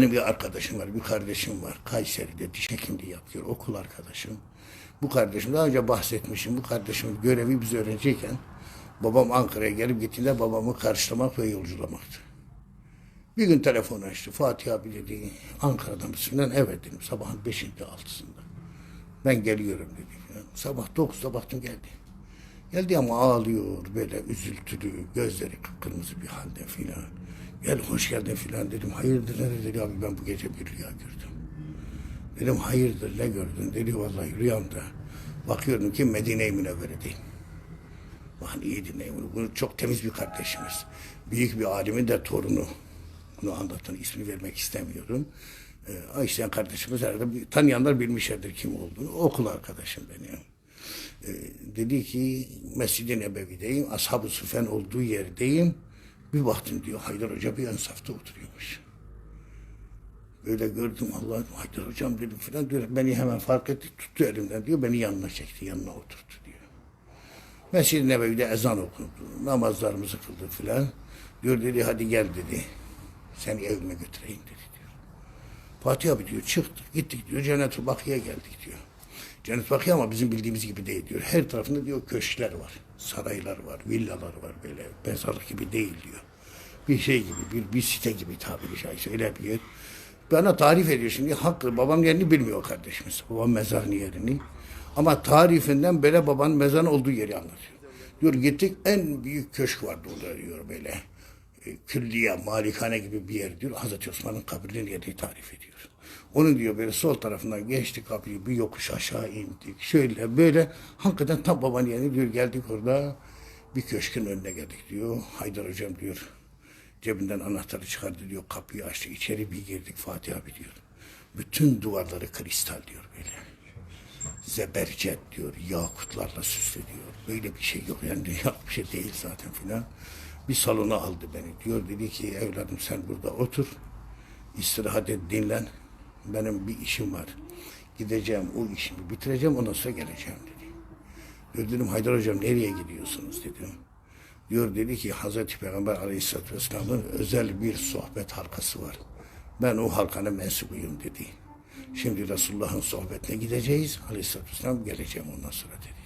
Benim bir arkadaşım var, bir kardeşim var. Kayseri'de diş hekimliği yapıyor, okul arkadaşım. Bu kardeşim, daha önce bahsetmişim, bu kardeşimin görevi biz öğrenciyken babam Ankara'ya gelip gittiğinde babamı karşılamak ve yolculamaktı. Bir gün telefon açtı. Fatih abi dedi, Ankara'da mısın? Evet dedim, sabahın beşinde altısında. Ben geliyorum dedi. Sabah dokuzda baktım geldi. Geldi ama ağlıyor böyle üzüntülü, gözleri kıpkırmızı bir halde filan. Gel hoş geldin filan dedim. Hayırdır ne dedi abi ben bu gece bir rüya gördüm. Dedim hayırdır ne gördün? Dedi vallahi rüyamda. Bakıyorum ki Medine-i Münevvere'deyim. Lan iyi dinleyin bunu. Bu çok temiz bir kardeşimiz. Büyük bir alimin de torunu. Bunu anlatan ismi vermek istemiyorum. Ee, Ayşen kardeşimiz herhalde tanıyanlar bilmişlerdir kim olduğunu. Okul arkadaşım benim. Ee, dedi ki Mescid-i Nebevi'deyim. Ashab-ı Süfen olduğu yerdeyim. Bir baktım diyor Haydar Hoca bir ön safta oturuyormuş. Böyle gördüm Allah Haydar Hocam dedim filan diyor. Beni hemen fark etti tuttu elimden diyor. Beni yanına çekti yanına oturttu diyor. Mescid-i Nebevi'de ezan okundu. Namazlarımızı kıldık filan. Diyor dedi hadi gel dedi. Seni evime götüreyim dedi diyor. Fatih abi diyor çıktık gittik diyor Cennet-ül Bakı'ya geldik diyor. Cennet Bakı ama bizim bildiğimiz gibi değil diyor. Her tarafında diyor köşkler var. Saraylar var, villalar var böyle. Mezarlık gibi değil diyor. Bir şey gibi, bir, bir site gibi tabiri caizse öyle bir yer. Bana tarif ediyor şimdi. Haklı. Babam yerini bilmiyor kardeşimiz. Babam mezarını yerini. Ama tarifinden böyle babanın mezarın olduğu yeri anlatıyor. Diyor gittik en büyük köşk vardı orada diyor böyle. E, külliye, malikane gibi bir yer diyor. Hazreti Osman'ın kabrinin yerini tarif ediyor. Onun diyor böyle sol tarafından geçtik kapıyı bir yokuş aşağı indik. Şöyle böyle hakikaten tam babanın yerine diyor geldik orada bir köşkün önüne geldik diyor. Haydar hocam diyor cebinden anahtarı çıkardı diyor kapıyı açtı içeri bir girdik Fatih abi diyor. Bütün duvarları kristal diyor böyle. Zebercet diyor yakutlarla süslü diyor. Böyle bir şey yok yani dünya bir şey değil zaten filan. Bir salona aldı beni diyor dedi ki evladım sen burada otur istirahat et dinlen. Benim bir işim var. Gideceğim o işimi bitireceğim ondan sonra geleceğim dedi. Dedim Haydar hocam nereye gidiyorsunuz dedim. Diyor dedi ki Hazreti Peygamber Aleyhisselatü Vesselam'ın özel bir sohbet halkası var. Ben o halkanın mensubuyum dedi. Şimdi Resulullah'ın sohbetine gideceğiz. Aleyhisselatü Vesselam geleceğim ondan sonra dedi.